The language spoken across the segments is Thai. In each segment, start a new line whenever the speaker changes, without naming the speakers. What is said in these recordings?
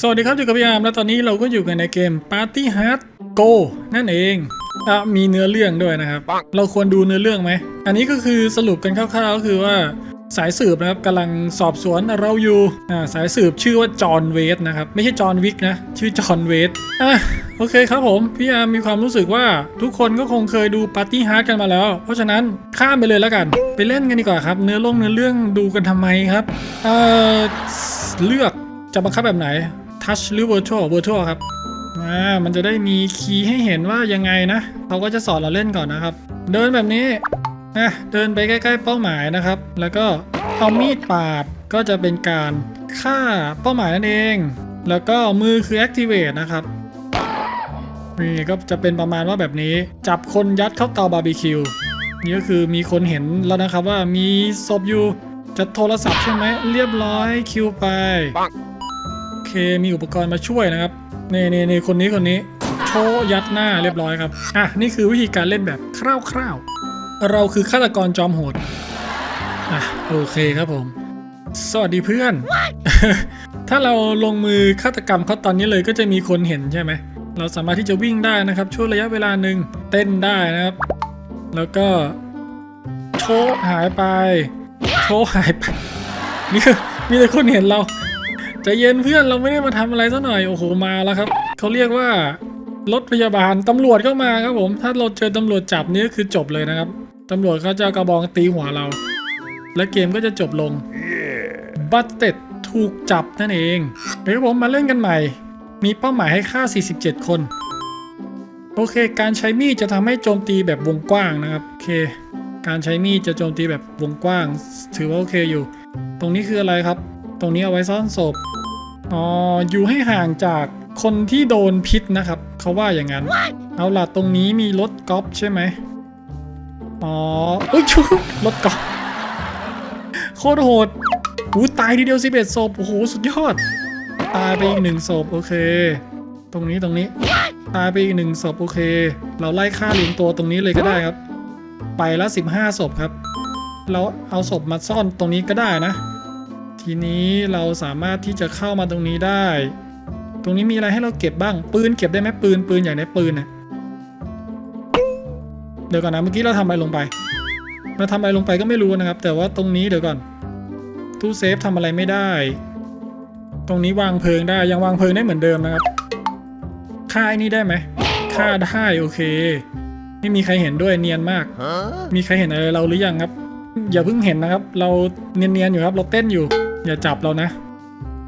สวัสดีครับอยู่กับพี่อาร์มแล้วตอนนี้เราก็อยู่กันในเกม Party Hard Go นั่นเองอะมีเนื้อเรื่องด้วยนะครับ เราควรดูเนื้อเรื่องไหม อันนี้ก็คือสรุปกันคร่าวๆก็คือว่าสายสืบนะครับกำลังสอบสวนเราอยู่อ่าสายสืบชื่อว่าจอห์นเวสนะครับ ไม่ใช่จอห์นวิกนะ ชื่อจอห์นเวสอะโอเคครับผม พี่อาร์มมีความรู้สึกว่าทุกคนก็คงเคยดู Party Hard กันมาแล้ว เพราะฉะนั้นข้ามไปเลยแล้วกัน ไปเล่นกันดีกว่าครับ เนื้อลงเนื้อเรื่องดูกันทำไมครับเอ่อเลือกจะบังคับแบบไหน Touch หรือ Virtual Virtual ครับอ่ามันจะได้มีคีย์ให้เห็นว่ายังไงนะเขาก็จะสอนเราเล่นก่อนนะครับ เดินแบบนี้นะเดินไปใกล้ ๆ เป้าหมายนะครับ แล้วก็เอามีดปาดก็จะเป็นการฆ่าเป้าหมายนั่นเอง แล้วก็มือคือ activate นะครับนี่ก็จะเป็นประมาณว่าแบบนี้ จับคนยัดเข้าเตาบาร์บีคิวนี่ก็คือมีคนเห็นแล้วนะครับว่ามีศพอยู่จะโทรศัพท์ใช่ไหมเรียบร้อยคิวไป เคมีอุปกรณ์มาช่วยนะครับนี่นี่นี่คนนี้คนนี้โชยัดหน้าเรียบร้อยครับอะนี่คือวิธีการเล่นแบบคร่าวๆ เราคือฆาตกรจอมโหดอะโอเคครับผม สวัสดีเพื่อน ถ้าเราลงมือฆาตกรรมเขาตอนนี้เลยก็จะมีคนเห็นใช่ไหมเราสามารถที่จะวิ่งได้นะครับช่วงระยะเวลาหนึ่งเต้นได้นะครับ แล้วก็โชหายไปโชหายไปนี่คือมีแต่คนเห็นเรา ใจเย็นเพื่อนเราไม่ได้มาทำอะไรซะหน่อย โอ้โห มาแล้วครับ เขาเรียกว่ารถพยาบาลตำรวจก็มาครับผม ถ้าเราเจอตำรวจจับนี่ก็คือจบเลยนะครับตำรวจเขาจะกระบองตีหัวเรา และเกมก็จะจบลงบัตเต็ดถูกจับนั่นเองเดี๋ยวผมมาเล่นกันใหม่ มีเป้าหมายให้ฆ่า 47 คน โอเค การใช้มีดจะทำให้โจมตีแบบวงกว้างนะครับ โอเค การใช้มีดจะโจมตีแบบวงกว้าง ถือว่าโอเคอยู่ ตรงนี้คืออะไรครับ ตรงนี้เอาไว้ซ่อนศพ อ๋ออยู่ให้ห่างจากคนที่โดนพิษนะครับ เขาว่าอย่างนั้น เอาล่ะตรงนี้มีรถกอล์ฟใช่ไหมอ๋ออุ้ยชูรถกอล์ฟโคตรโหดอู้ตายทีเดียว11ศพโอ้โหสุดยอด ตายไปอีกหนึ่งศพโอเค ตรงนี้ตรงนี้ ตายไปอีกหนึ่งศพโอเค เราไล่ฆ่าเลียงตัวตรงนี้เลยก็ได้ครับ ไปละ15ศพครับ เราเอาศพมาซ่อนตรงนี้ก็ได้นะ ทีนี้เราสามารถที่จะเข้ามาตรงนี้ได้ ตรงนี้มีอะไรให้เราเก็บบ้าง ปืนเก็บได้ไหมปืนปืนอย่างได้ปืนนะเดี๋ยวก่อนนะเมื่อกี้เราทำอะไรลงไปเราทำอะไรลงไปก็ไม่รู้นะครับ แต่ว่าตรงนี้เดี๋ยวก่อน ตู้เซฟทำอะไรไม่ได้ ตรงนี้วางเพลิงได้ยังวางเพลิงได้เหมือนเดิมนะครับฆ่าไอ้นี่ได้ไหมฆ่าได้โอเค ไม่มีใครเห็นด้วยเนียนมาก มีใครเห็นอะไรเราหรือยังครับ อย่าเพิ่งเห็นนะครับ เราเนียนๆอยู่ครับ เราเต้นอยู่ อย่าจับเรานะ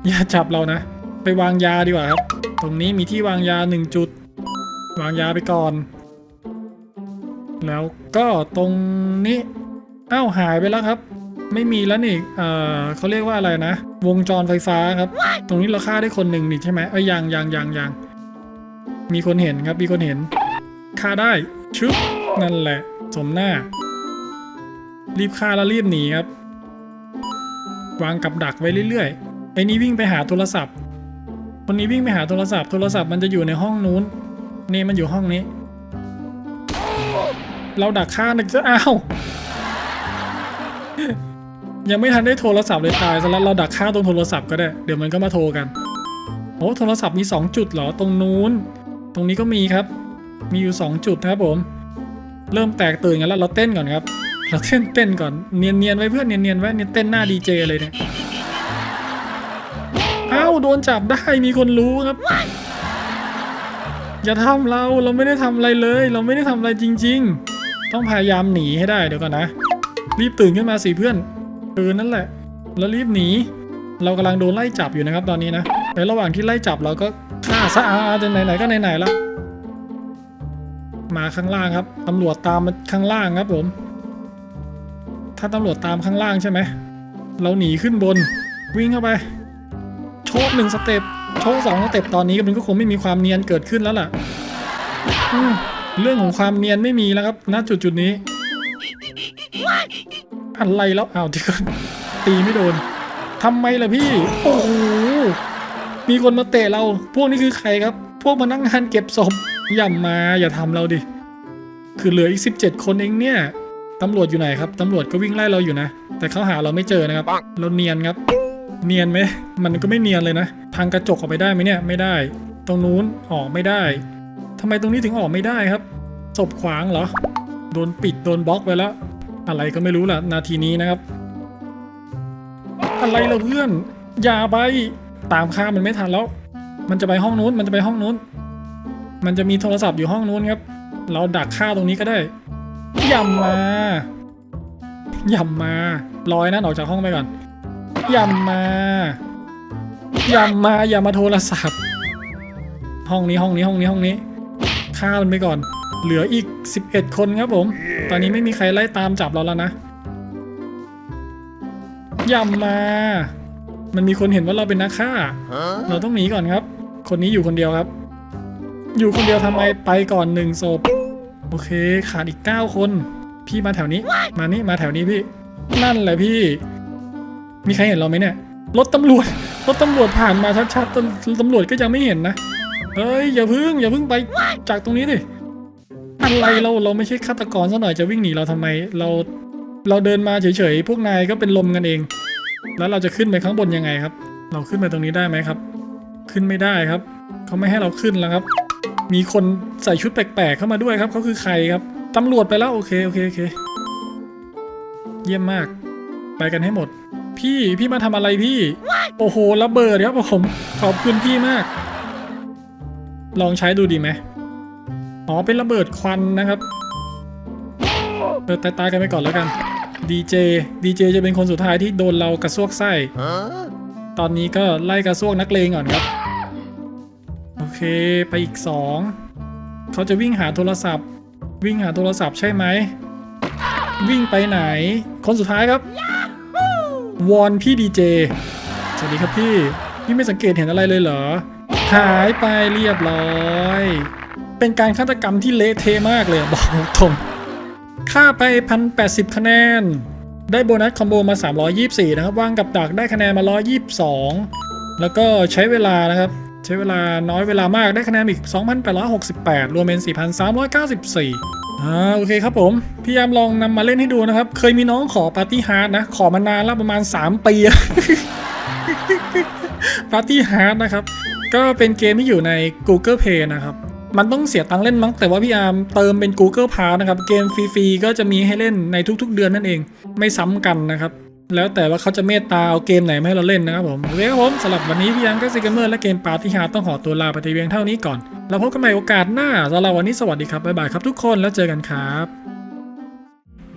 อย่าจับเรานะ ไปวางยาดีกว่าครับ ตรงนี้มีที่วางยาหนึ่งจุด วางยาไปก่อน แล้วก็ตรงนี้อ้าวหายไปแล้วครับ ไม่มีแล้วนี่เอ่อเขาเรียกว่าอะไรนะ วงจรไฟฟ้าครับ ตรงนี้เราฆ่าได้คนหนึ่งนี่ใช่ไหมเอ้ยยังยังยังยังมีคนเห็นครับ มีคนเห็นฆ่าได้ชึบนั่นแหละ สมหน้า รีบฆ่าแล้วรีบหนีครับ วางกับดักไว้เรื่อยๆไอ้นี้วิ่งไปหาโทรศัพท์ คนนี้วิ่งไปหาโทรศัพท์ โทรศัพท์มันจะอยู่ในห้องนู้น นี่มันอยู่ห้องนี้ เราดักฆ่านึกจะอ้าว ยังไม่ทันได้โทรศัพท์เลยตายซะแล้วเราดักฆ่าตรงโทรศัพท์ก็ได้ เดี๋ยวมันก็มาโทรกัน โอ้โทรศัพท์มี 2 จุดเหรอ ตรงนู้น ตรงนี้ก็มีครับ มีอยู่ 2 จุดนะครับผม เริ่มแตกตื่นกันแล้วเราเต้นก่อนครับ เราเต้นเต้นก่อนเนียนเนียนๆไว้เพื่อนเนียนเนียนๆไว้เนี่ยเต้นหน้าดีเจเลยเนี่ยอ้าวโดนจับได้มีคนรู้ครับ อย่าทำเราเราไม่ได้ทำอะไรเลย เราไม่ได้ทำอะไรจริง ๆ ต้องพยายามหนีให้ได้เดี๋ยวก่อนนะ รีบตื่นขึ้นมาสิเพื่อนตื่นนั่นแหละ แล้วรีบหนี เรากำลังโดนไล่จับอยู่นะครับ ตอนนี้นะในระหว่างที่ไล่จับเราก็ฆ่าซะอาจะไหนๆก็ไหนๆแล้วมาข้างล่างครับตำรวจตามมาข้างล่างครับผม ถ้าตำรวจตามข้างล่างใช่ไหม เราหนีขึ้นบน วิ่งเข้าไป โชกหนึ่งสเต็ป โชกสองสเต็ปตอนนี้มันก็คงไม่มีความเนียนเกิดขึ้นแล้วล่ะเรื่องของความเนียนไม่มีแล้วครับ ณ จุดจุดนี้ อะไรแล้วอ้าวที่ก่อนตีไม่โดนทำไมล่ะพี่ โอ้โห มีคนมาเตะเรา พวกนี้คือใครครับ พวกพนักงานเก็บศพ อย่ามาอย่าทำเราดิ คือเหลืออีก 17 คนเองเนี่ย ตำรวจอยู่ไหนครับ ตำรวจก็วิ่งไล่เราอยู่นะ แต่เขาหาเราไม่เจอนะครับ เราเนียนครับ เนียนไหม มันก็ไม่เนียนเลยนะพังกระจกออกไปได้ไหมเนี่ย ไม่ได้ ตรงนู้นออกไม่ได้ทำไมตรงนี้ถึงออกไม่ได้ครับ ศพขวางเหรอ โดนปิดโดนบล็อกไปแล้ว อะไรก็ไม่รู้ล่ะ นาทีนี้นะครับ อะไรเราเพื่อน อย่าไป ตามข้ามมันไม่ทันแล้ว มันจะไปห้องนู้น มันจะไปห้องนู้น มันจะมีโทรศัพท์อยู่ห้องนู้นครับ เราดักฆ่าตรงนี้ก็ได้ ย่ำมาย่ำมาลอยนั่นออกจากห้องไปก่อนย่ำมาย่ำมาอย่ามาโทรศัพท์ ห้องนี้ห้องนี้ห้องนี้ห้องนี้ฆ่ามันไปก่อน เหลืออีก 11 คนครับผม ตอนนี้ไม่มีใครไล่ตามจับเราแล้วนะย่ำมา มันมีคนเห็นว่าเราเป็นนักฆ่า เราต้องหนีก่อนครับ คนนี้อยู่คนเดียวครับ อยู่คนเดียวทำไมไปก่อนหนึ่งศพ โอเคขาดอีก 9 คน พี่มาแถวนี้ มานี่มาแถวนี้พี่ นั่นแหละพี่ มีใครเห็นเราไหมเนี่ย รถตำรวจ รถตำรวจผ่านมาชัดๆตำตำรวจก็ยังไม่เห็นนะ เฮ้ยอย่าพึ่ง อย่าพึ่งไปจากตรงนี้ดิ อะไรเราเราไม่ใช่ฆาตกรซะหน่อยจะวิ่งหนีเราทำไม เราเราเดินมาเฉยๆ พวกนายก็เป็นลมกันเอง แล้วเราจะขึ้นไปข้างบนยังไงครับ เราขึ้นไปตรงนี้ได้ไหมครับ ขึ้นไม่ได้ครับ เขาไม่ให้เราขึ้นแล้วครับ มีคนใส่ชุดแปลกๆเข้ามาด้วยครับเขาคือใครครับตำรวจไปแล้วโอเคโอเคโอเค เยี่ยมมาก ไปกันให้หมด พี่พี่มาทำอะไรพี่ โอ้โหระเบิดครับผมขอบคุณพี่มาก ลองใช้ดูดีไหมอ๋อเป็นระเบิดควันนะครับเออตายตายๆกันไปก่อนแล้วกันดีเจดีเจจะเป็นคนสุดท้ายที่โดนเรากระซวกไส้ตอนนี้ก็ไล่กระซวกนักเลงก่อนครับ เคไปอีกสองเขาจะวิ่งหาโทรศัพท์ วิ่งหาโทรศัพท์ใช่ไหม วิ่งไปไหน คนสุดท้ายครับ วอนพี่ดีเจ สวัสดีครับพี่ พี่ไม่สังเกตเห็นอะไรเลยเหรอ หายไปเรียบร้อย เป็นการฆาตกรรมที่เละเทะมากเลยบอกตรงค่าไป 1,080 คะแนน ได้โบนัสคอมโบมา 324 นะครับ ว่างกับดักได้คะแนนมา 122 แล้วก็ใช้เวลานะครับ ใช้เวลาน้อยเวลามากได้คะแนนอีก 2,868 รวมเป็น 4,394อ่าโอเคครับผมพี่ยามลองนำมาเล่นให้ดูนะครับ เคยมีน้องขอปาร์ตี้ฮาร์ดนะ ขอมานานแล้วประมาณ 3 ปีปาร์ตี้ฮาร์ดนะครับ ก็เป็นเกมที่อยู่ใน Google Play นะครับมันต้องเสียตังค์เล่นมั้งแต่ว่าพี่อาร์มเติมเป็น Google Pass นะครับ เกมฟรีๆก็จะมีให้เล่นในทุกๆเดือนนั่นเอง ไม่ซ้ำกันนะครับ แล้วแต่ว่าเขาจะเมตตาเอาเกมไหนมาให้เราเล่นนะครับผมเคครับผมสำหรับวันนี้พี่ยังก็ซิกเกเมอร์และเกมปาร์ตี้ฮาร์ต้องขอตัวลาไปแต่เพียงเท่านี้ก่อน แล้วพบกันใหม่โอกาสหน้าสำหรับวันนี้สวัสดีครับบ๊ายบายครับทุกคนแล้วเจอกันครับ